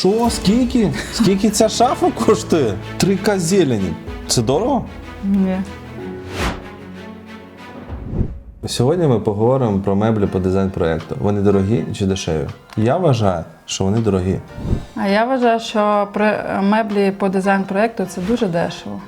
Що? Скільки? Скільки ця шафа коштує? 3К зелені. Це дорого? Ні. Сьогодні ми поговоримо про меблі по дизайн-проєкту. Вони дорогі чи дешеві? Я вважаю, що вони дорогі. А я вважаю, що при- меблі по дизайн-проєкту це дуже дешево.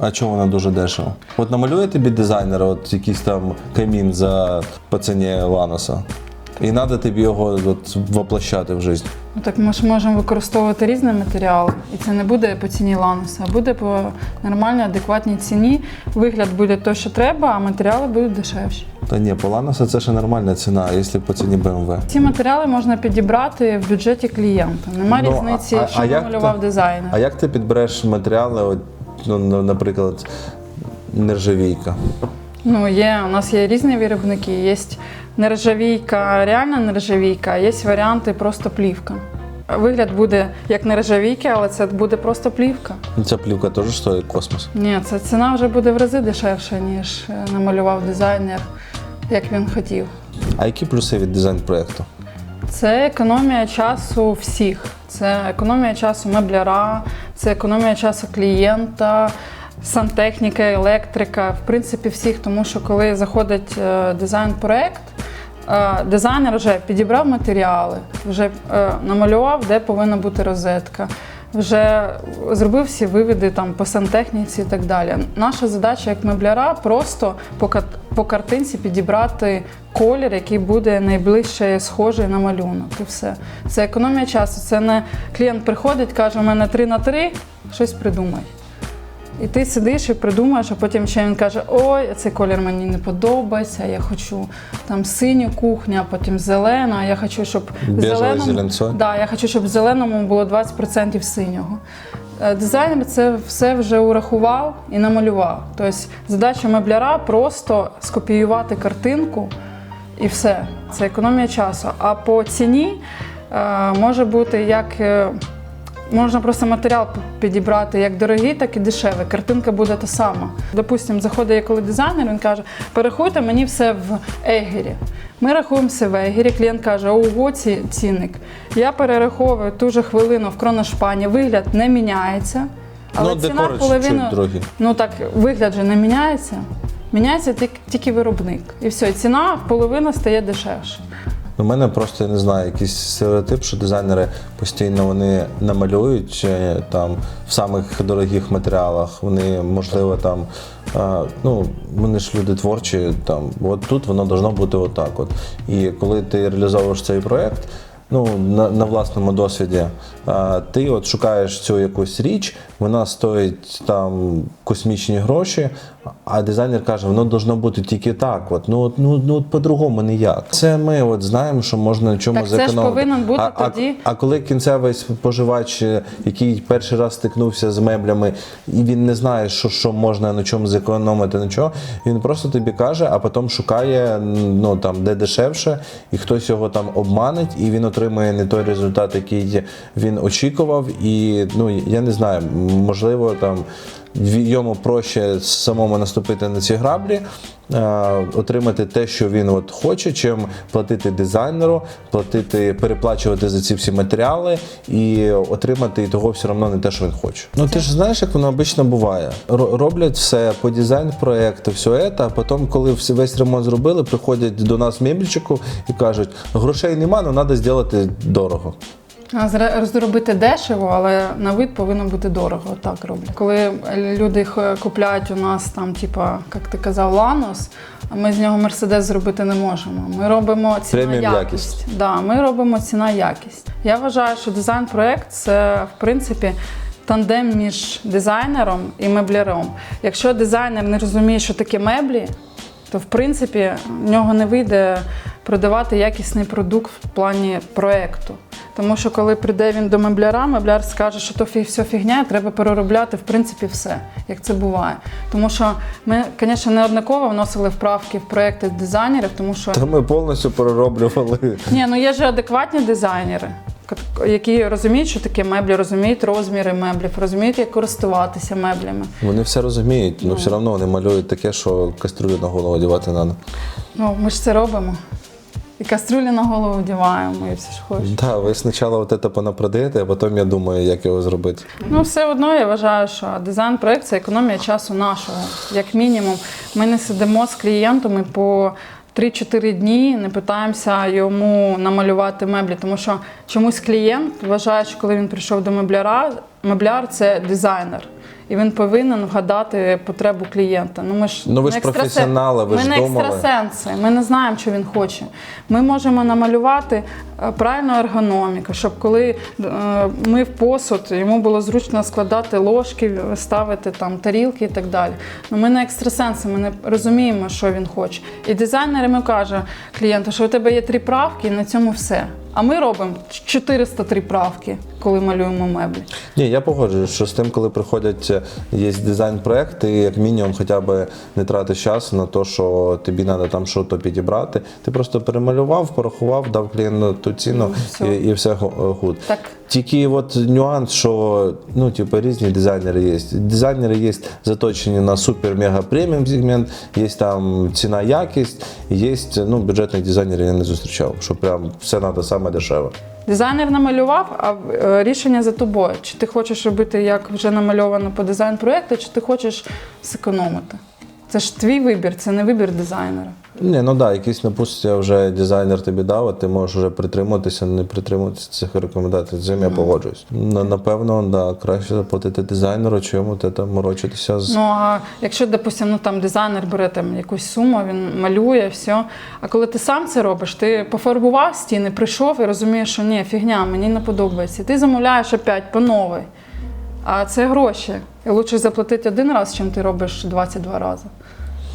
А чому вона дуже дешево? От намалює тобі дизайнер, от якийсь там камін за по ціні Ланоса. І треба тобі його от, воплощати в життя. Ну так ми ж можемо використовувати різні матеріали, і це не буде по ціні лануса, а буде по нормальній, адекватній ціні. Вигляд буде той, що треба, а матеріали будуть дешевші. Та ні, по Ланосу це ще нормальна ціна, якщо по ціні BMW. Ці матеріали можна підібрати в бюджеті клієнта. Нема Ну, різниці, а- а- що а намалював дизайнер. А як ти підбереш матеріали, от, ну, наприклад, нержавійка? Ну, є, у нас є різні виробники. Є нержавійка, реальна нержавійка, а є варіанти просто плівка. Вигляд буде як нержавійка, але це буде просто плівка. Ця плівка теж стоїть космос. Ні, це ціна вже буде в рази дешевша, ніж е, намалював дизайнер, як він хотів. А які плюси від дизайн-проєкту? Це економія часу всіх. Це економія часу мебляра, це економія часу клієнта, сантехніка, електрика, в принципі, всіх. Тому що коли заходить е, дизайн-проект, дизайнер вже підібрав матеріали, вже е, намалював, де повинна бути розетка. Вже зробив всі вивіди там по сантехніці і так далі. Наша задача як мебляра просто по картинці підібрати колір, який буде найближче схожий на малюнок. І все. Це економія часу. Це не клієнт приходить, каже, у мене 3 на 3, щось придумай. І ти сидиш і придумаєш, а потім ще він каже: Ой, цей колір мені не подобається, я хочу там синю кухню, а потім зелену, а я хочу, щоб в зеленому, да, я хочу, щоб в зеленому було 20% синього. Е, Дизайнер це все вже урахував і намалював. Тобто задача мебляра просто скопіювати картинку і все. Це економія часу. А по ціні е, може бути як. Можна просто матеріал підібрати як дорогий, так і дешевий. Картинка буде та сама. Допустимо, заходить коли дизайнер, він каже, перерахуйте мені все в егері. Ми рахуємо все в егері. Клієнт каже, ого, ці, цінник. Я перераховую ту же хвилину в кроношпані, вигляд не міняється. Але Ну, ціна половину. Ну так, вигляд же не міняється. Міняється тільки виробник. І все, ціна в половину стає дешевше. У мене просто я не знаю, якийсь стереотип, що дизайнери постійно вони намалюють е, там в самих дорогих матеріалах. Вони, можливо, там е, ну вони ж люди творчі. Там от тут воно должно бути отак. От і коли ти реалізовуєш цей проект. Ну, на, на власному досвіді, а, ти от шукаєш цю якусь річ, вона стоїть там космічні гроші, а дизайнер каже, воно должно бути тільки так. От, ну, ну, ну по-другому ніяк. Це ми от знаємо, що можна на чому Так це ж зекономити. повинен бути а, тоді- А, а коли кінцевий споживач, е, який перший раз стикнувся з меблями, і він не знає, що, що можна на чому зекономити, на чого, він просто тобі каже, а потім шукає ну, там, де дешевше, і хтось його там обманить, і він отримує не той результат, який він очікував. І ну, я не знаю, можливо, там. Йому проще самому наступити на ці граблі, е, отримати те, що він от хоче, чим платити дизайнеру, платити, переплачувати за ці всі матеріали і отримати і того все одно не те, що він хоче. Ну ти ж знаєш, як воно обично буває. Ро- Роблять все по дизайн проекту, все це, а потім, коли весь ремонт зробили, приходять до нас в мебельчику і кажуть, грошей нема, але треба зробити дорого. А зре- Зробити дешево, але на вид повинно бути дорого. Так роблять. Коли люди купляють у нас там, типа, як ти казав, Ланос, ми з нього Мерседес зробити не можемо. Ми робимо ціна якість. якість. Да, ми робимо ціна якість. Я вважаю, що дизайн-проект це в принципі. Тандем між дизайнером і мебляром. Якщо дизайнер не розуміє, що таке меблі, то в принципі в нього не вийде продавати якісний продукт в плані проекту. Тому що коли прийде він до мебляра, мебляр скаже, що то все фігня, треба переробляти в принципі все, як це буває. Тому що ми, звісно, неоднаково вносили вправки в проекти дизайнерів, тому що Та ми повністю перероблювали. ні, ну є ж адекватні дизайнери, які розуміють, що таке меблі, розуміють розміри меблів, розуміють, як користуватися меблями. Вони все розуміють, але все одно вони малюють таке, що кастрюлю на голову одягати треба. Ну, ми ж це робимо. І каструлі на голову вдіваємо, і все ж хочеш. Да, ви спочатку от це понапродаєте, а потім я думаю, як його зробити. Ну, все одно я вважаю, що дизайн-проект це економія часу нашого. Як мінімум, ми не сидимо з клієнтом і по 3-4 дні не питаємося йому намалювати меблі, тому що чомусь клієнт вважає, що коли він прийшов до мебляра, мебляр це дизайнер. І він повинен вгадати потребу клієнта. Ну, ми ж, Ну, ви ж екстрасен- професіонали, ви ми ж не думали. екстрасенси, ми не знаємо, що він хоче. Ми можемо намалювати е, правильну ергономіку, щоб коли е, мив посуд, йому було зручно складати ложки, ставити там тарілки і так далі. Ну, ми не екстрасенси, ми не розуміємо, що він хоче. І дизайнер йому каже клієнту, що у тебе є три правки, і на цьому все. А ми робимо 403 правки, коли малюємо меблі. Ні, я погоджуюсь, що з тим, коли приходять, е, є дизайн-проект, ти як мінімум хоча б не тратиш час на те, що тобі треба там щось підібрати. Ти просто перемалював, порахував, дав клієнту ту ціну Ну, все. і, і все го- гуд. Так. Тільки от нюанс, що ну, типу, різні дизайнери є. Дизайнери є заточені на супер-мега преміум сегмент, є там ціна якість, є ну, бюджетних дизайнерів я не зустрічав, що прям все треба саме дешеве. Дизайнер намалював, а е, рішення за тобою. Чи ти хочеш робити як вже намальовано по дизайн-проєкту, чи ти хочеш зекономити. Це ж твій вибір, це не вибір дизайнера. Ні, ну да, якісь напустя вже дизайнер тобі дав, а ти можеш вже притримуватися, не притримуватися цих рекомендацій. З цим я погоджуюсь. Напевно, да, краще заплатити дизайнеру, чим те там морочитися з. Ну а якщо, допустимо, ну там дизайнер бере там якусь суму, він малює, все. А коли ти сам це робиш, ти пофарбував стіни, прийшов і розумієш, що ні, фігня, мені не подобається. Ти замовляєш опять по новій. А це гроші. І лучше заплатити один раз, чим ти робиш 22 рази.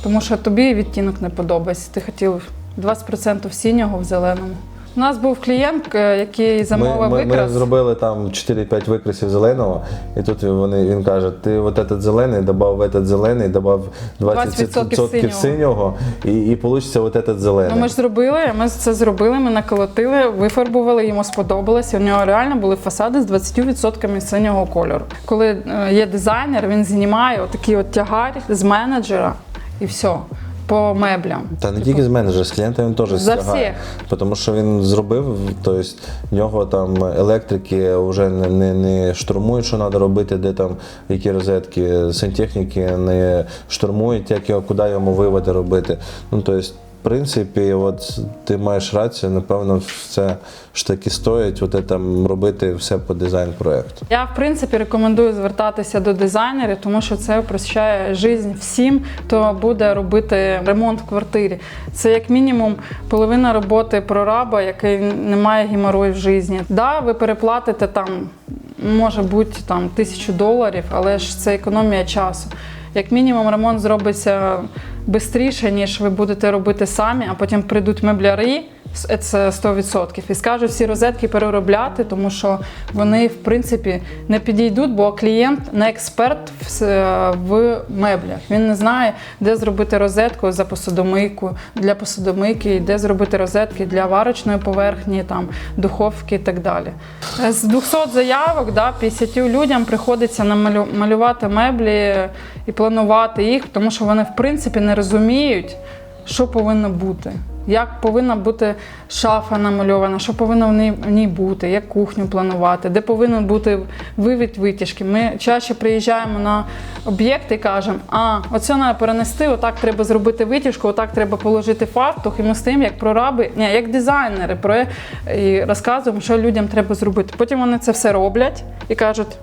Тому що тобі відтінок не подобається. Ти хотів 20% синього в зеленому. У нас був клієнт, е, який замовив Ми, ми, ми викрас. зробили там 4-5 викрасів зеленого, і тут вони, він каже: ти от этот зелений, додав в этот зелений, додав 20%, 20% синього. синього, і, і вийде от этот зелений. Ну, ми ж зробили, ми це зробили, ми наколотили, вифарбували, йому сподобалося. У нього реально були фасади з 20% синього кольору. Коли е, є дизайнер, він знімає отакий от тягар з менеджера і все. По меблям. Та не тільки з менеджера, з клієнта він теж За стягає. Тому що він зробив, тобто в нього там електрики вже не, не, не штурмують, що треба робити, де там які розетки, сантехніки не штурмують, як його, куди йому виводи робити. Ну, тобто, в принципі, от ти маєш рацію, напевно, це ж таки стоїть от там робити все по дизайн-проекту. Я в принципі рекомендую звертатися до дизайнерів, тому що це упрощає життя всім, хто буде робити ремонт в квартирі. Це як мінімум половина роботи прораба, який не має геморою в житті. Да, ви переплатите там, може бути там тисячу доларів, але ж це економія часу. Як мінімум, ремонт зробиться швидше, ніж ви будете робити самі, а потім прийдуть мебляри, с- це 100%, і скажуть всі розетки переробляти, тому що вони, в принципі, не підійдуть, бо клієнт не експерт в, меблях. Він не знає, де зробити розетку за посудомийку, для посудомийки, де зробити розетки для варочної поверхні, там, духовки і так далі. З 200 заявок да, 50 людям приходиться намалю- малювати меблі і планувати їх, тому що вони в принципі не розуміють, що повинно бути. Як повинна бути шафа намальована, що повинно в ній, в ній бути, як кухню планувати, де повинен бути вивід витяжки. Ми чаще приїжджаємо на об'єкти і кажемо, а оце треба перенести, отак треба зробити витяжку, отак треба положити фартух, і ми стоїмо як прораби, ні, як дизайнери, про розказуємо, що людям треба зробити. Потім вони це все роблять і кажуть.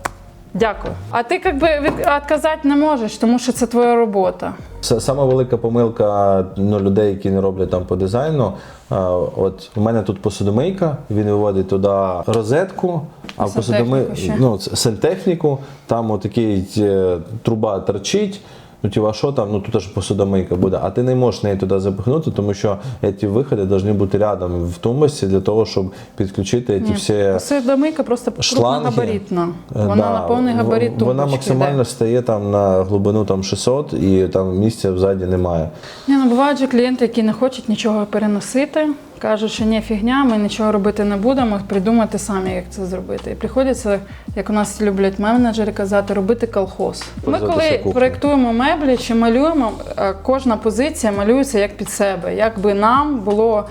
Дякую. А ти якби відказати не можеш, тому що це твоя робота. Саме Сама велика помилка ну, людей, які не роблять там по дизайну. а, От у мене тут посудомийка, він виводить туди розетку, а посудоми... ну, сантехніку, там отакий е, труба торчить. Ну, ті, що там, ну тут ж посудомийка буде, а ти не можеш неї туди запихнути, тому що ці виходи повинні бути рядом в тумбочці для того, щоб підключити ті всі Посудомийка просто шланги. крупногабаритна. Е, Вона да, на повний габарит Вона максимально йде. стає там на глибину там 600 і там місця взаді немає. Ні, ну бувають же клієнти, які не хочуть нічого переносити, кажуть, що ні, фігня, ми нічого робити не будемо, придумати самі, як це зробити. І приходиться, як у нас люблять менеджери казати, робити колхоз. Ми коли проєктуємо меблі чи малюємо, е, кожна позиція малюється як під себе, як би нам було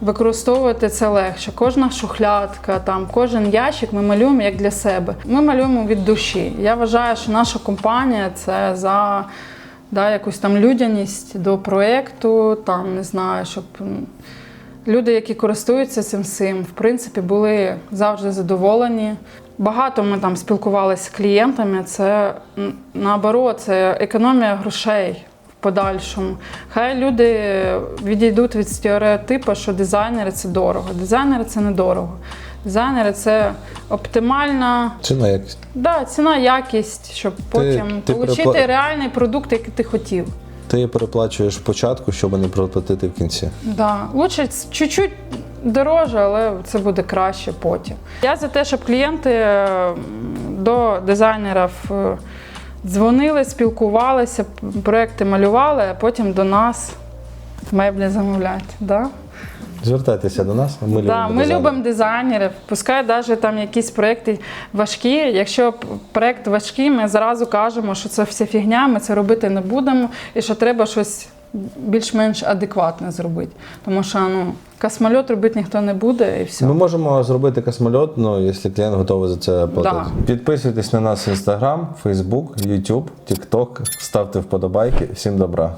використовувати це легше. Кожна шухлядка, там, кожен ящик ми малюємо як для себе. Ми малюємо від душі. Я вважаю, що наша компанія це за да, якусь там людяність до проєкту, там не знаю, щоб люди, які користуються цим всім, в принципі, були завжди задоволені. Багато ми там спілкувалися з клієнтами. Це наоборот, це економія грошей в подальшому. Хай люди відійдуть від стереотипу, що дизайнери це дорого. Дизайнери це недорого. Дизайнери це оптимальна Ціна якість. да, ціна, якість, щоб потім ти отримати припла- реальний продукт, який ти хотів. Ти переплачуєш спочатку, щоб не проплатити в кінці. Да. Лучше чуть-чуть дороже, але це буде краще потім. Я за те, щоб клієнти е, до дизайнерів е, дзвонили, спілкувалися, проекти малювали, а потім до нас меблі замовляти. Да? Звертайтеся до нас, ми любимо. Ми дизайн. любимо дизайнерів. Пускай навіть там якісь проекти важкі. Якщо проект важкий, ми зразу кажемо, що це вся фігня, ми це робити не будемо, і що треба щось більш-менш адекватне зробити. Тому що ну, космольот робити ніхто не буде і все. Ми можемо зробити космольот, ну, якщо клієнт готовий за це платити. Підписуйтесь на нас в Instagram, Facebook, YouTube, TikTok, ставте вподобайки. Всім добра.